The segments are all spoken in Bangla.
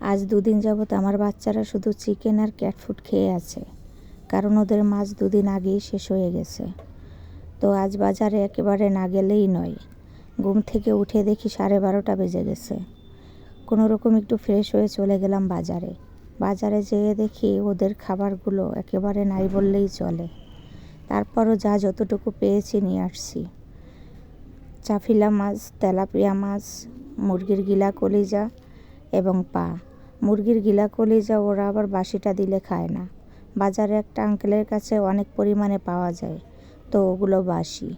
আজ দুদিন যাবত আমার বাচ্চারা শুধু চিকেন আর ক্যাট ফুড খেয়ে আছে, কারণ ওদের মাছ দুদিন আগেই শেষ হয়ে গেছে। তো আজ বাজারে একেবারে না গেলেই নয়, ঘুম থেকে উঠে দেখি সাড়ে বারোটা বেজে গেছে। কোনো রকম একটু ফ্রেশ হয়ে চলে গেলাম বাজারে। বাজারে যেয়ে দেখি ওদের খাবারগুলো একেবারে নাই বললেই চলে। তারপরও যা যতটুকু পেয়েছি নিয়ে আসছি। চাফিলা মাছ, তেলাপিয়া মাছ, মুরগির গিলা কলিজা এবং পা। মুরগির গিলা কলিজা ওরা আবার বাসিটা দিলে খায় না। বাজারে একটা আঙ্কেলের কাছে অনেক পরিমাণে পাওয়া যায়। তো ওগুলো বাসি।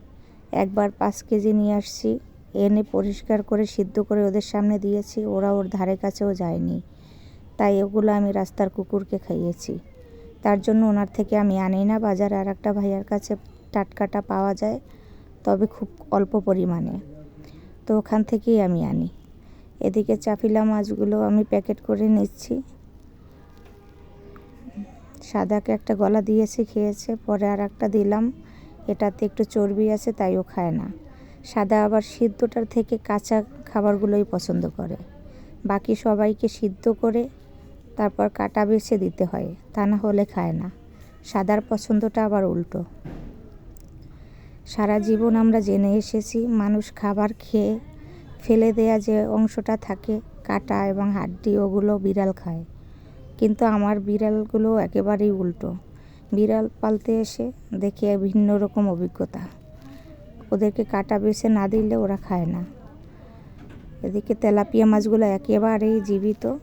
একবার পাঁচ কেজি নিয়ে আসছি। এনে পরিষ্কার করে সিদ্ধ করে ওদের সামনে দিয়েছি। ওরা ওর ধারে কাছেও যায়নি। তাই ওগুলো আমি রাস্তার কুকুরকে খাইয়েছি। তার জন্য ওনার থেকে আমি আনি না। বাজারে আর একটা ভাইয়ার কাছে টাটকাটা পাওয়া যায়। তবে খুব অল্প পরিমাণে। তো ওখান থেকেই আমি আনি। এদিকে চাফিলা মাছগুলো আমি প্যাকেট করে নিচ্ছি। সাদাকে একটা গলা দিয়েছি, খেয়েছে, পরে আর একটা দিলাম। এটাতে একটু চর্বি আছে তাই ও খায় না। সাদা আবার সিদ্ধটার থেকে কাঁচা খাবারগুলোই পছন্দ করে। বাকি সবাইকে সিদ্ধ করে তারপর কাটা বেছে দিতে হয়, তা না হলে খায় না। সাদার পছন্দটা আবার উল্টো। সারা জীবন আমরা জেনে এসেছি, মানুষ খাবার খেয়ে ফেলে দেয়া যে অংশটা থাকে, কাটা এবং হাড্ডি, ওগুলো বিড়াল খায়। কিন্তু আমার বিড়ালগুলো একেবারেই উল্টো। বিড়াল পালতে এসে দেখে ভিন্ন রকম অভিজ্ঞতা। ওদেরকে কাটা বেছে না দিলে ওরা খায় না। এদিকে তেলাপিয়া মাছগুলো একেবারেই জীবিত।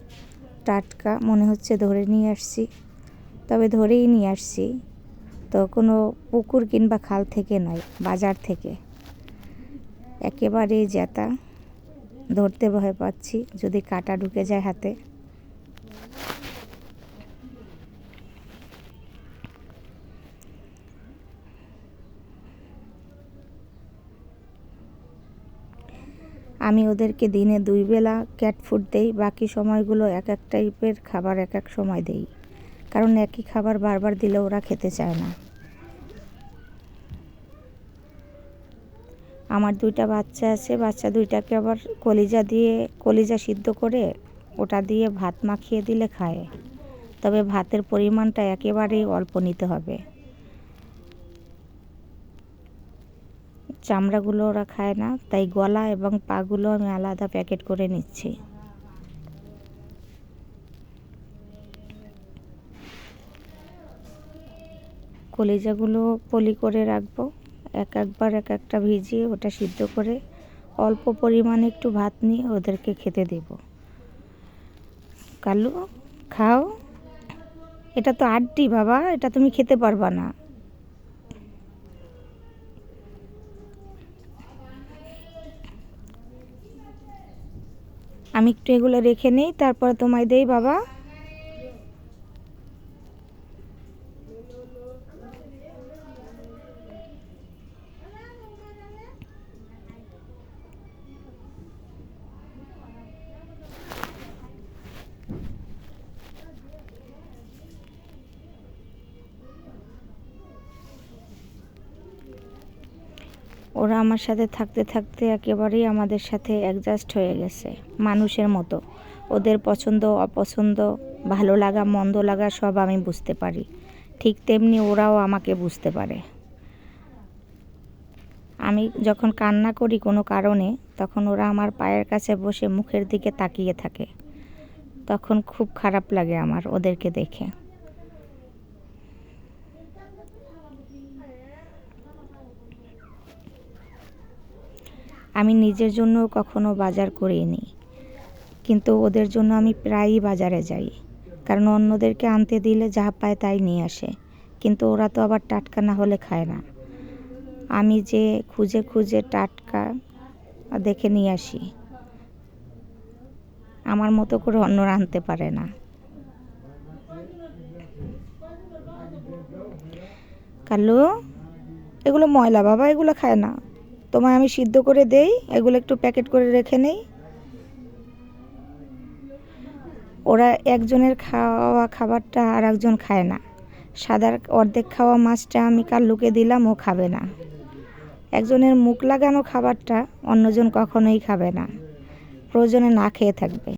টাটকা মনে হচ্ছে ধরে নিয়ে আসছি। তবে ধরেই নিয়ে আসছি। তো কোনো পুকুর কিংবা খাল থেকে নয়, বাজার থেকে। একেবারেই জেতা ধরতে ভয় পাচ্ছি, যদি কাটা ঢুকে যায় হাতে। আমি ওদেরকে দিনে দুই বেলা ক্যাট ফুড দেই, বাকি সময়গুলো এক এক টাইপের খাবার এক এক সময় দেই। কারণ একই খাবার বারবার দিলে ওরা খেতে চায় না। আমার দুইটা বাচ্চা আছে, বাচ্চা দুইটাকে আবার কলিজা দিয়ে, কলিজা সিদ্ধ করে ওটা দিয়ে ভাত মাখিয়ে দিলে খায়। তবে ভাতের পরিমাণটা একেবারেই অল্প নিতে হবে। চামড়াগুলো ওরা খায় না, তাই গলা এবং পাগুলো আমি আলাদা প্যাকেট করে নিচ্ছি। কলিজাগুলো পলি করে রাখব। এক একবার এক একটা ভিজিয়ে ওটা সিদ্ধ করে অল্প পরিমাণে একটু ভাত নিয়ে ওদেরকে খেতে দেব। কালু, খাও। এটা তো আড্ডি বাবা, এটা তুমি খেতে পারবা না। আমি একটু এগুলো রেখে নিই, তারপর তোমায় দেই বাবা। ওরা আমার সাথে থাকতে থাকতে একেবারেই আমাদের সাথে অ্যাডজাস্ট হয়ে গেছে, মানুষের মতো। ওদের পছন্দ, অপছন্দ, ভালো লাগা, মন্দ লাগা সব আমি বুঝতে পারি। ঠিক তেমনি ওরাও আমাকে বুঝতে পারে। আমি যখন কান্না করি কোনো কারণে, তখন ওরা আমার পায়ের কাছে বসে মুখের দিকে তাকিয়ে থাকে। তখন খুব খারাপ লাগে আমার ওদেরকে দেখে। আমি নিজের জন্য কখনো বাজার করিনি কিন্তু ওদের জন্য আমি প্রায়ই বাজারে যাই। কারণ অন্যদেরকে আনতে দিলে যা পায় তাই নিয়ে আসে। কিন্তু ওরা তো আবার টাটকা না হলে খায় না। আমি যে খুঁজে খুঁজে টাটকা দেখে নিয়ে আসি। আমার মতো করে অন্যরা আনতে পারে না। কালু, এগুলো ময়লা বাবা, এগুলো খায় না। তোমায় আমি সিদ্ধ করে দেই, এগুলো একটু প্যাকেট করে রেখে নেই। ওরা একজনের খাওয়া খাবারটা আর একজন খায় না। সাদার অর্ধেক খাওয়া মাছটা আমি কাল্লুকে দিলাম, ও খাবে না। একজনের মুখ লাগানো খাবারটা অন্যজন কখনোই খাবে না। প্রয়োজনে না খেয়ে থাকবে।